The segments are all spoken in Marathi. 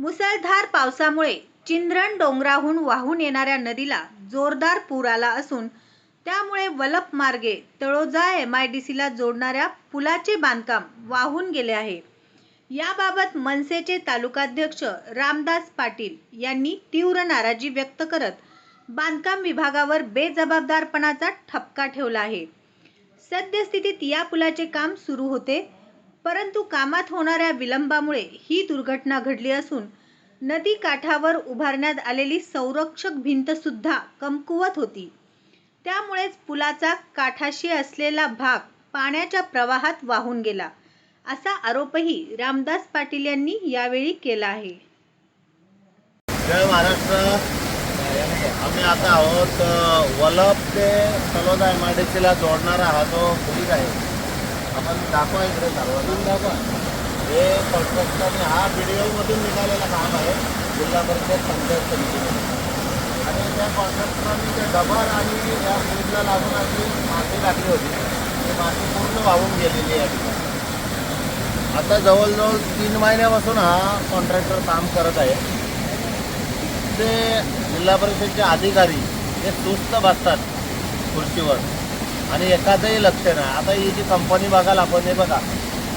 मुसळधार पावसामुळे चिंद्रण डोंगराहून वाहून येणाऱ्या नदीला जोरदार पूर आला असून त्यामुळे वलप मार्गे तळोजा एम आय डी सीला जोडणाऱ्या पुलाचे बांधकाम वाहून गेले आहे. याबाबत मनसेचे तालुकाध्यक्ष रामदास पाटील यांनी तीव्र नाराजी व्यक्त करत बांधकाम विभागावर बेजबाबदारपणाचा ठपका ठेवला आहे. सद्यस्थितीत या पुलाचे काम सुरू होते. परंतु कामात होणाऱ्या विलंबामुळे ही दुर्घटना घडली असून नदी काठावर उभारण्यात आलेली संरक्षक भिंत सुद्धा कमकुवत होती. त्यामुळेच पुलाचा काठाशी असलेला भाग पाण्याच्या प्रवाहात वाहून गेला असा आरोपही रामदास पाटील यांनी यावेळी केला आहे. जय महाराष्ट्र. आम्ही आता आहोत अ, वलप ते तलोदा एम आय डी सीला जोडणारा हा जो ब्रिज आहे आपण दाखवा इकडे सर्वांना. दाखवा. हे कॉन्ट्रॅक्टरने हा व्हिडिओमधून निघालेला काम आहे. जिल्हा परिषद पंचायत समितीमध्ये. आणि त्या कॉन्ट्रॅक्टरांनी ते डबर आणि या फ्रीजला लागून अशी माती टाकली होती. ती माती पूर्ण वाहून गेलेली आहे. या ठिकाणी आता जवळजवळ तीन महिन्यापासून हा कॉन्ट्रॅक्टर काम करत आहे. ते जिल्हा परिषदचे अधिकारी हे सुस्त बसतात खुर्चीवर. आणि एखादंही लक्ष नाही. आता ही जी कंपनी बघाल आपण हे बघा.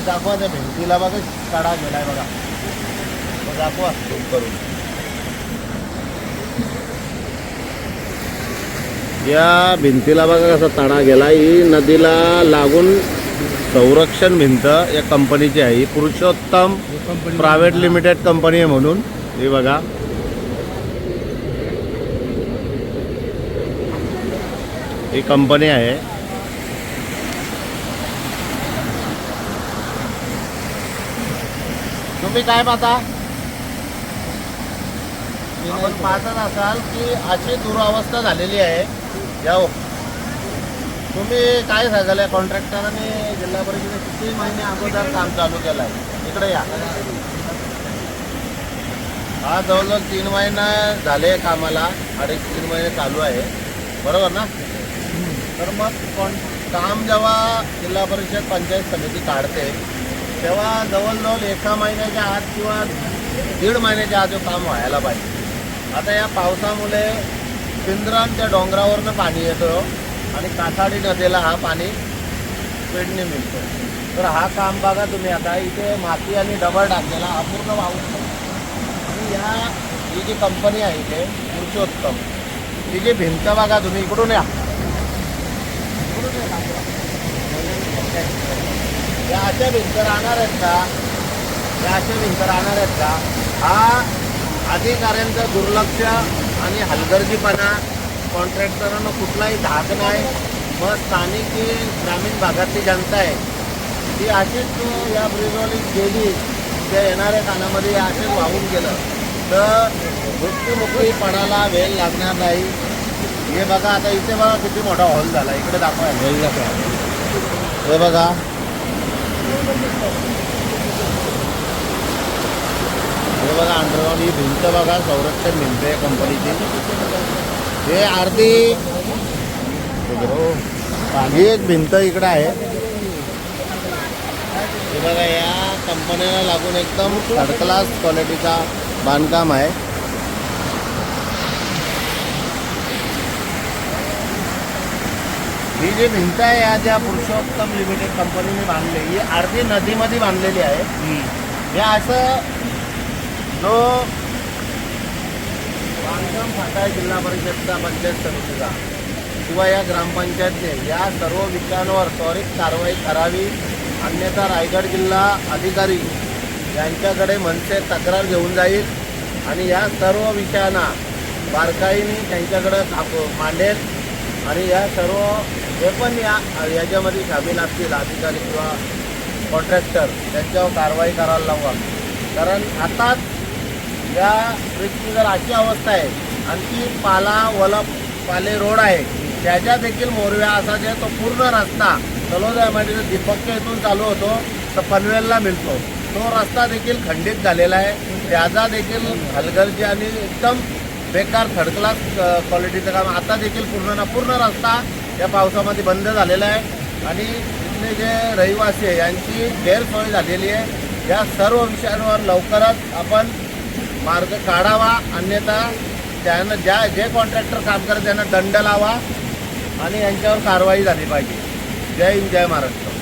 दाखवा त्या भिंतीला बघा तडा गेलाय बघा. दाखवा. करून या भिंतीला बघा कसा तडा गेला ही नदीला लागून संरक्षण भिंत या कंपनीची आहे. ही पुरुषोत्तम प्रायव्हेट लिमिटेड कंपनी आहे म्हणून. हे बघा. ही कंपनी आहे. तुम्ही काय पाहता? आपण पाहतच असाल की अशी दुरावस्था झालेली आहे. या तुम्ही काय सांगाल या कॉन्ट्रॅक्टरांनी जिल्हा परिषदेने किती महिने अगोदर काम चालू केलं आहे इकडे या. हा जवळजवळ तीन महिना झाले कामाला. अडीच तीन महिने चालू आहे. बरोबर ना? तर मग काम जेव्हा जिल्हा परिषद पंचायत समिती काढते तेव्हा जवळजवळ एका महिन्याच्या आत किंवा दीड महिन्याच्या आत काम व्हायला पाहिजे. आता या पावसामुळे पिंजरांच्या डोंगरावरनं पाणी येतं आणि कासाडी नदीला हा पाणी पेडणी मिळतो. तर हा काम बघा तुम्ही आता. इथे माती आणि डबल टाकलेला हा पूर्ण आणि या ही जी कंपनी आहे इथे पुरुषोत्तम ही जी भिंत बघा तुम्ही इकडून या. इकडून या. या अशा भिंत राहणार आहेत का? या अशा भिंत राहणार आहेत का? हा अधिकाऱ्यांचं दुर्लक्ष आणि हलगर्जीपणा कॉन्ट्रॅक्टरांना कुठलाही धाक नाही. मग स्थानिक जी ग्रामीण भागातली जनता आहे. ती अशीच या ब्रिजवाली गेली त्या येणाऱ्या कानामध्ये असेच वाहून गेलं. तर मृत्यूमुखी पणाला वेळ लागणार नाही. हे बघा आता इथे बघा किती मोठा हॉल झाला. इकडे दाखवा. हे बघा. हे बघा अंडरग्राऊंड ही भिंत बघा संरक्षण भिंत आहे कंपनीची हे अर्धी ही एक भिंत इकडे आहे. हे बघा या कंपनीला लागून एकदम थर्ड क्लास क्वालिटीचा बांधकाम आहे. ही जी भिंत आहे या ज्या पुरुषोत्तम लिमिटेड कंपनीने बांधली ही अर्धी नदीमध्ये बांधलेली आहे. हे असं जो बांधकाम फाटा जिल्हा परिषदचा पंचायत समितीचा किंवा या ग्रामपंचायतने या सर्व विषयांवर त्वरित कारवाई करावी. अन्यथा रायगड जिल्हा अधिकारी यांच्याकडे मनसे तक्रार घेऊन जाईल आणि या सर्व विषयांना बारकाईने त्यांच्याकडे मांडेल. आणि या सर्व हे पण या याच्यामध्ये सामील असतील अधिकारी किंवा कॉन्ट्रॅक्टर त्यांच्यावर कारवाई करायला लावा कारण आताच या ब्रिजची जर अशी अवस्था आहे आणखी पाला वलप पाले रोड आहे त्याच्या देखील मोरव्या असा जे तो पूर्ण रस्ता तलोदा एमआयडीचा दीपकच्या इथून चालू होतो तर पनवेलला मिळतो. तो रस्ता देखील खंडित झालेला आहे. त्याचा देखील हलगर्जी आणि एकदम बेकार थर्ड क्लास क्वालिटीचं काम. आता देखील पूर्ण ना पूर्ण रस्ता या पावसामध्ये बंद झालेला आहे. आणि इथले जे रहिवासी आहे यांची गैरसोय झालेली आहे. या सर्व विषयांवर लवकरच आपण मार्ग काढावा. अन्यथा त्यांना ज्या जे कॉन्ट्रॅक्टर काम करत त्यांना दंड लावा. आणि यांच्यावर कारवाई झाली पाहिजे. जय हिंद जय महाराष्ट्र.